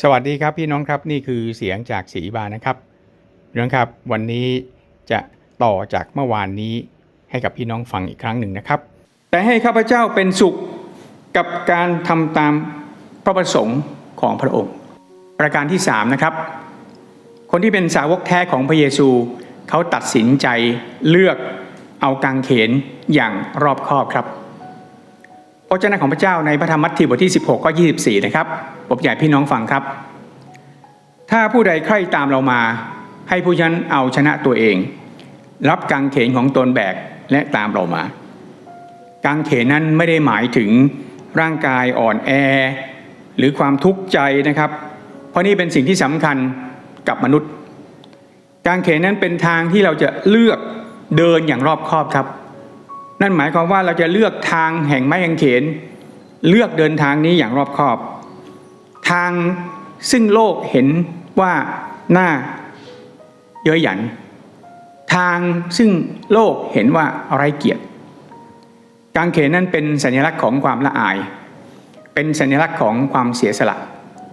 สวัสดีครับพี่น้องครับนี่คือเสียงจากสีบานนะครับพี่น้องครับวันนี้จะต่อจากเมื่อวานนี้ให้กับพี่น้องฟังอีกครั้งหนึ่งนะครับ แต่ให้ข้าพเจ้าเป็นสุขกับการทำตามพระประสงค์ของพระองค์ ประการที่สามนะครับคนที่เป็นสาวกแท้ของพระเยซูเขาตัดสินใจเลือกเอากางเขนอย่างรอบคอบครับพระเจ้าของพระเจ้าในพระธรรมมัทธิวบทที่ 16ข้อ24 นะครับ ผมอยากให้พี่น้องฟังครับ ถ้าผู้ใดใคร่ตามเรามา ให้ผู้นั้นเอาชนะตัวเอง รับกางเขนของตนแบกและตามเรามากางเขนนั้นไม่ได้หมายถึงร่างกายอ่อนแอ หรือความทุกข์ใจนะครับ เพราะนี่เป็นสิ่งที่สำคัญกับมนุษย์กางเขนนั้นเป็นทางที่เราจะเลือกเดินอย่างรอบคอบครับ นั่นหมายความว่าเราจะเลือกทางแห่งไม้กางเขน เลือกเดินทางนี้อย่างรอบคอบ ทางซึ่งโลกเห็นว่าหน้าเย้ยหยัน ทางซึ่งโลกเห็นว่าไร้เกียรติกางเขนนั้นเป็นสัญลักษณ์ของความละอาย เป็นสัญลักษณ์ของความเสียสละ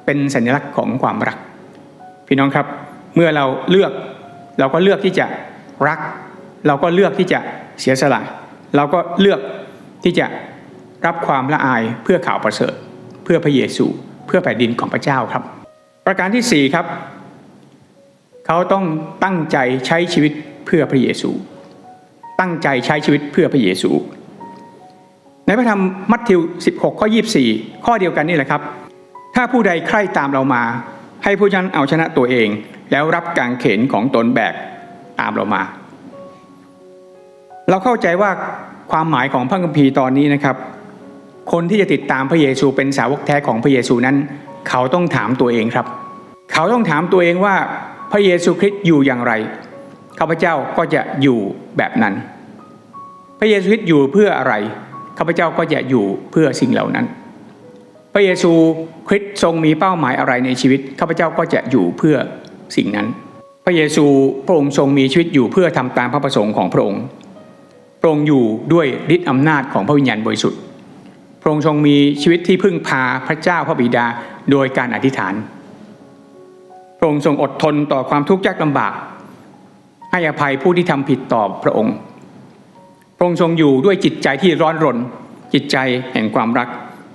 เป็นสัญลักษณ์ของความรัก พี่น้องครับ เมื่อเราเลือกเราก็เลือกที่จะรัก เราก็เลือกที่จะเสียสละ เราก็เลือกที่จะรับความละอายเพื่อข่าวประเสริฐ เพื่อพระเยซู เพื่อแผ่นดินของพระเจ้าครับ ประการที่สี่ครับเขาต้องตั้งใจใช้ชีวิตเพื่อพระเยซู ตั้งใจใช้ชีวิตเพื่อพระเยซู ในพระธรรมมัทธิว 16 ข้อ 24 ข้อเดียวกันนี่แหละครับ ถ้าผู้ใดใคร่ตามเรามา ให้ผู้นั้นเอาชนะตัวเอง แล้วรับกางเขนของตนแบกตามเรามา เราเข้าใจว่าความหมายของพระคัมภีร์ตอนนี้นะครับ คนที่จะติดตามพระเยซูเป็นสาวกแท้ของพระเยซูนั้น เขาต้องถามตัวเองครับ เขาต้องถามตัวเองว่าพระเยซูคริสต์อยู่อย่างไรข้าพเจ้าก็จะอยู่แบบนั้น พระเยซูคริสต์อยู่เพื่ออะไรข้าพเจ้าก็จะอยู่เพื่อสิ่งเหล่านั้น พระเยซูคริสต์ทรงมีเป้าหมายอะไรในชีวิตข้าพเจ้าก็จะอยู่เพื่อสิ่งนั้น พระเยซูพระองค์ทรงมีชีวิตอยู่เพื่อทำตามพระประสงค์ของพระองค์พระองค์อยู่ด้วยฤทธิอำนาจของพระวิญญาณบริสุทธิ์ ระองค์ทรงมีชีวิตที่พึ่งพาพระเจ้าพระบิดาโดยการอธิษฐาน พระองค์ทรงอดทนต่อความทุกข์ยากลำบาก ให้อภัยผู้ที่ทำผิดต่อพระองค์ พระองค์ทรงอยู่ด้วยจิตใจที่ร้อนรน จิตใจแห่งความรัก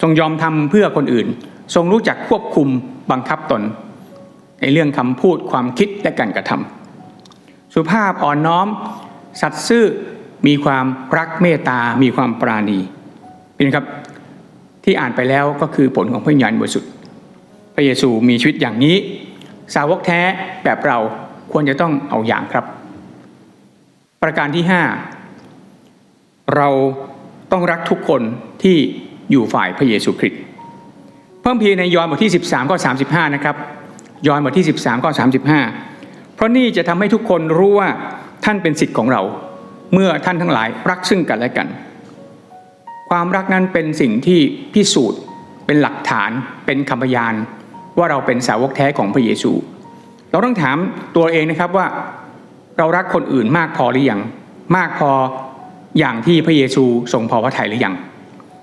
ทรงยอมทำเพื่อคนอื่น ทรงรู้จักควบคุมบังคับตน ในเรื่องคำพูดความคิดและการกระทำสุภาพอ่อนน้อม สัตย์ซื่อมีความรักเมตตา มีความปราณีเป็นครับ ที่อ่านไปแล้วก็คือผลของพระวิญญาณบริสุทธิ์พระเยซูมีชีวิตอย่างนี้ สาวกแท้แบบเราควรจะต้องเอาอย่างครับ ประการที่ 5 เราต้องรักทุกคนที่อยู่ฝ่ายพระเยซูคริสต์เพิ่มพีร์ในยอห์นบทที่ 13ข้อ35 นะครับ ยอห์นบทที่ 13ข้อ35 เพราะนี่จะทำให้ทุกคนรู้ว่าท่านเป็นสิทธิ์ของเรา เมื่อท่านทั้งหลายรักซึ่งกันและกัน ความรักนั้นเป็นสิ่งที่พิสูจน์ เป็นหลักฐาน เป็นคำพยาน ว่าเราเป็นสาวกแท้ของพระเยซู เราต้องถามตัวเองนะครับว่า เรารักคนอื่นมากพอหรือยังมากพออย่างที่พระเยซูทรงพอพระทัยหรือยัง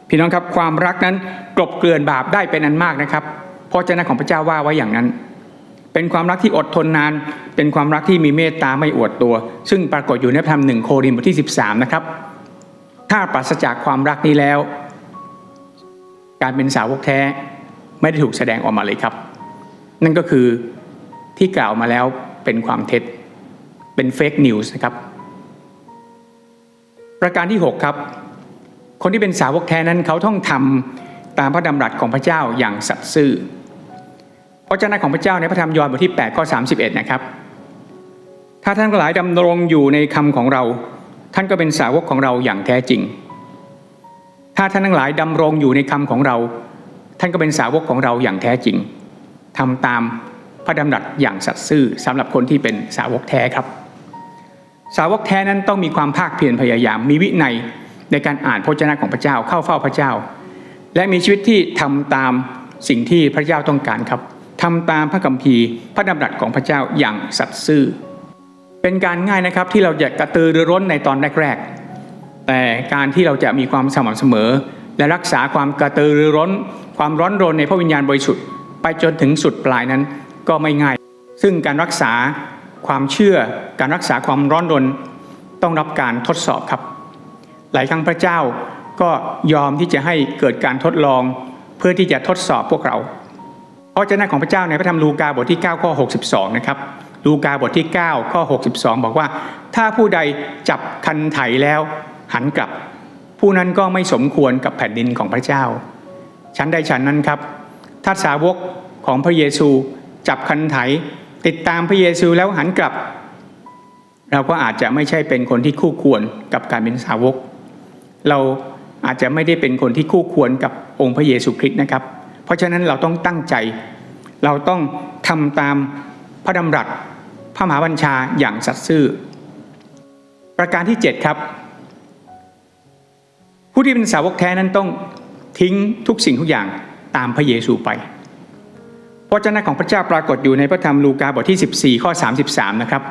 พี่น้องครับความรักนั้นกลบเกลื่อนบาปได้เป็นอันมากนะครับเพราะเจ้าของพระเจ้าว่าไว้อย่างนั้น เป็นความรักที่อดทนนาน เป็นความรักที่มีเมตตาไม่อวดตัว ซึ่งปรากฏอยู่ในพระธรรมหนึ่งโครินธ์บทที่ 13 นะครับ ถ้าปราศจากความรักนี้แล้ว การเป็นสาวกแท้ไม่ได้ถูกแสดงออกมาเลยครับ นั่นก็คือที่กล่าวมาแล้วเป็นความเท็จ เป็นเฟกนิวส์นะครับ ประการที่ 6 ครับ คนที่เป็นสาวกแท้นั้นเขาต้องทำตามพระดำรัสของพระเจ้าอย่างสัตย์ซื่อพระเจ้าของพระเจ้าในพระธรรมยอห์นบทที่8ข้อ31 นะครับ ถ้าท่านหลายดำรงอยู่ในคำของเรา ท่านก็เป็นสาวกของเราอย่างแท้จริง ถ้าท่านทั้งหลายดำรงอยู่ในคำของเรา ท่านก็เป็นสาวกของเราอย่างแท้จริงทำตามพระดำรัสอย่างสัตย์ซื่อสำหรับคนที่เป็นสาวกแท้ครับ สาวกแท้นั้นต้องมีความภาคเพียรพยายาม มีวินัยในการอ่านพระเจ้าของพระเจ้าเข้าเฝ้าพระเจ้า และมีชีวิตที่ทำตามสิ่งที่พระเจ้าต้องการครับทำตามพระคัมภีร์ พระดำรัสของพระเจ้าอย่างสัตย์ซื่อ เป็นการง่ายนะครับที่เราจะกระตือรือร้นในตอนแรกๆ แต่การที่เราจะมีความสม่ำเสมอ และรักษาความกระตือรือร้น ความร้อนรนในพระวิญญาณบริสุทธิ์ไปจนถึงสุดปลายนั้นก็ไม่ง่าย ซึ่งการรักษาความเชื่อ การรักษาความร้อนรนต้องรับการทดสอบครับ หลายครั้งพระเจ้าก็ยอมที่จะให้เกิดการทดลอง เพื่อที่จะทดสอบพวกเราพระเจ้าของพระเจ้าในพระธรรมลูกาบทที่ 9 ข้อ 62 นะครับ ลูกาบทที่ 9 ข้อ 62 บอกว่า ถ้าผู้ใดจับคันไถแล้วหันกลับ ผู้นั้นก็ไม่สมควรกับแผ่นดินของพระเจ้าฉันใดฉันนั้นครับถ้าสาวกของพระเยซู จับคันไถ ติดตามพระเยซูแล้วหันกลับ เราก็อาจจะไม่ใช่เป็นคนที่คู่ควรกับการเป็นสาวก เราอาจจะไม่ได้เป็นคนที่คู่ควรกับองค์พระเยซูคริสต์นะครับ เพราะฉะนั้นเราต้องตั้งใจ เราต้องทำตามพระดำรัส พระมหาบัญชาอย่างสัตย์ซื่อ ประการที่ 7 ครับ ผู้ที่เป็นสาวกแท้นั้นต้องทิ้งทุกสิ่งทุกอย่างตามพระเยซูไปพระเจ้าของพระเจ้าปรากฏอยู่ในพระธรรมลูกาบทที่ 14 ข้อ 33 นะครับ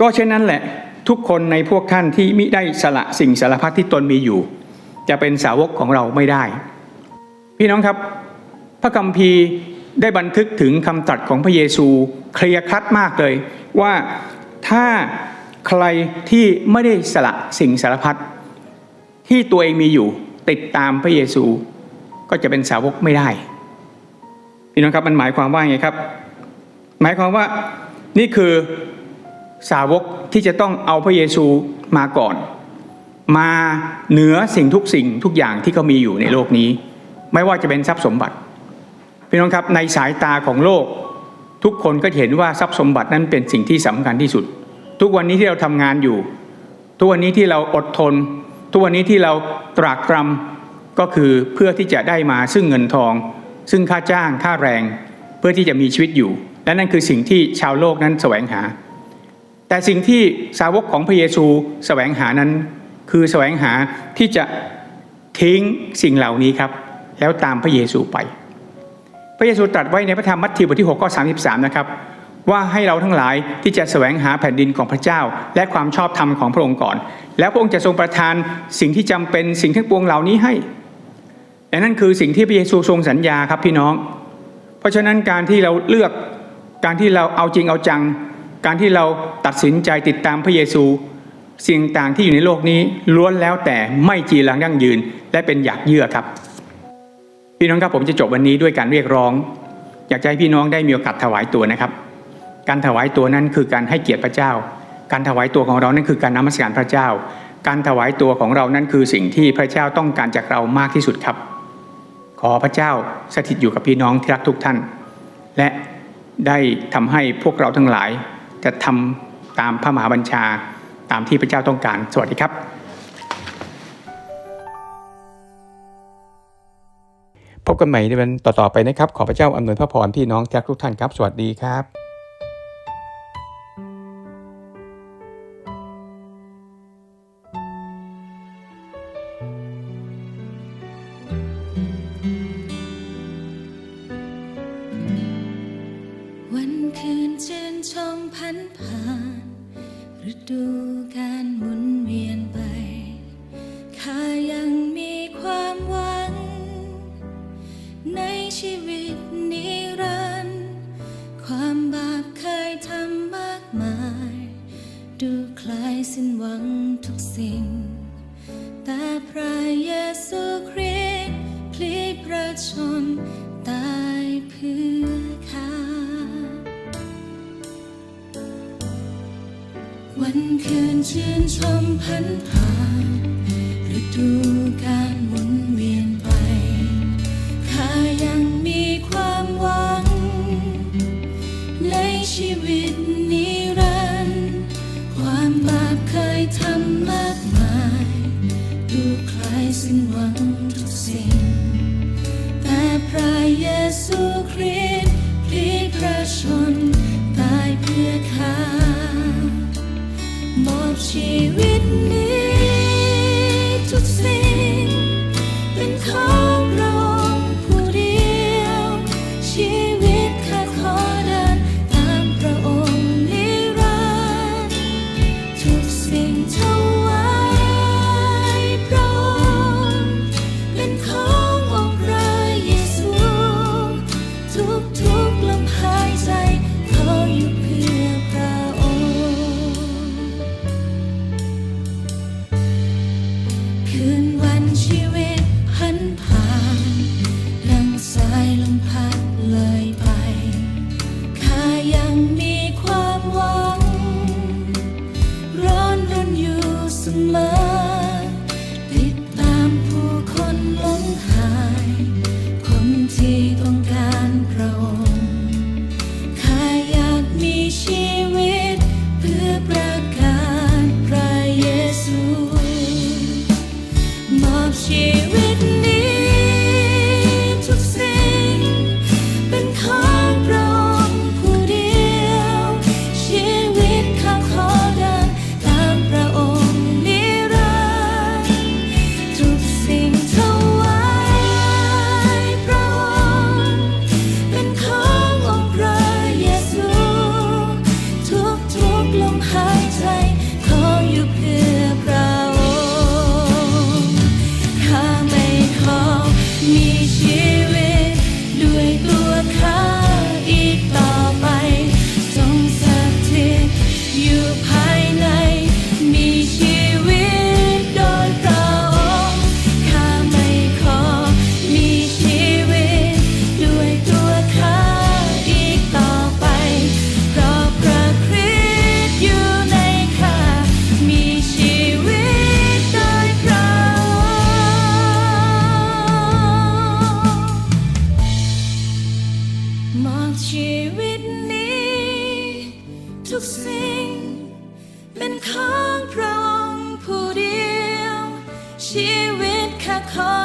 ก็เช่นนั้นแหละทุกคนในพวกท่านที่มิได้สละสิ่งสารพัดที่ตนมีอยู่ จะเป็นสาวกของเราไม่ได้ พี่น้องครับ พระคัมภีร์ ได้บันทึกถึงคำตรัสของพระเยซูเคลียร์คลัดมากเลย ว่าถ้าใครที่ไม่ได้สละสิ่งสารพัดที่ตัวเองมีอยู่ติดตามพระเยซูก็จะเป็นสาวกไม่ได้พี่น้องครับมันหมายความว่าไงครับ หมายความว่านี่คือสาวกที่จะต้องเอาพระเยซูมาก่อน มาเหนือสิ่งทุกสิ่งทุกอย่างที่เขามีอยู่ในโลกนี้ ไม่ว่าจะเป็นทรัพย์สมบัติ พี่น้องครับในสายตาของโลก ทุกคนก็เห็นว่าทรัพย์สมบัตินั้นเป็นสิ่งที่สำคัญที่สุด ทุกวันนี้ที่เราทำงานอยู่ ทุกวันนี้ที่เราอดทน ทุกวันนี้ที่เราตรากตรำก็คือเพื่อที่จะได้มาซึ่งเงินทอง ซึ่งค่าจ้างค่าแรง เพื่อที่จะมีชีวิตอยู่ และนั่นคือสิ่งที่ชาวโลกนั้นแสวงหา แต่สิ่งที่สาวกของพระเยซูแสวงหานั้น คือแสวงหาที่จะทิ้งสิ่งเหล่านี้ครับ แล้วตามพระเยซูไป ระเยซูตรัสไว้ในพระธรรมมัทธิวบทที่6ข้อ33 นะครับ ว่าให้เราทั้งหลายที่จะแสวงหาแผ่นดินของพระเจ้า และความชอบธรรมของพระองค์ก่อน แล้วพระองค์จะทรงประทานสิ่งที่จำเป็นสิ่งทั้งปวงเหล่านี้ให้และนั่นคือสิ่งที่พระเยซูทรงสัญญาครับพี่น้อง เพราะฉะนั้นการที่เราเลือกการที่เราเอาจริงเอาจัง การที่เราตัดสินใจติดตามพระเยซูสิ่งต่างที่อยู่ในโลกนี้ล้วนแล้วแต่ไม่จีรังยั่งยืน และเป็นอยากเยื่อครับ พี่น้องครับผมจะจบวันนี้ด้วยการเรียกร้อง อยากให้พี่น้องได้มีโอกาสถวายตัวนะครับ การถวายตัวนั้นคือการให้เกียรติพระเจ้า การถวายตัวของเรานั้นคือการนมัสการพระเจ้า การถวายตัวของเรานั้นคือสิ่งที่พระเจ้าต้องการจากเรามากที่สุดครับ ขอพระเจ้าสถิตอยู่กับพี่น้องที่รักทุกท่าน และได้ทำให้พวกเราทั้งหลายจะทำตามพระมหาบัญชาตามที่พระเจ้าต้องการ สวัสดีครับ พบกันใหม่ในวันต่อๆไปนะครับ ขอพระเจ้าอำนวยพระพรพี่น้องที่รักทุกท่านครับ สวัสดีครับวันคืนชื่นชมพันผ่านฤดู เคยทำมากมาย ดูคล้ายสิ้นหวังทุกสิ่ง แต่พระเยซูคริสต์พลีพระชนตายเพื่อข้าวันคืนชื่นชมพันผ่านฤดูกา พริสต์พลีพระชนม์ตายเพื่อข้ามอบชีวิตนี้ ชีวิตนี้ ทุกสิ่งเป็นของพระองค์ผู้เดียว ชีวิตข้าขอ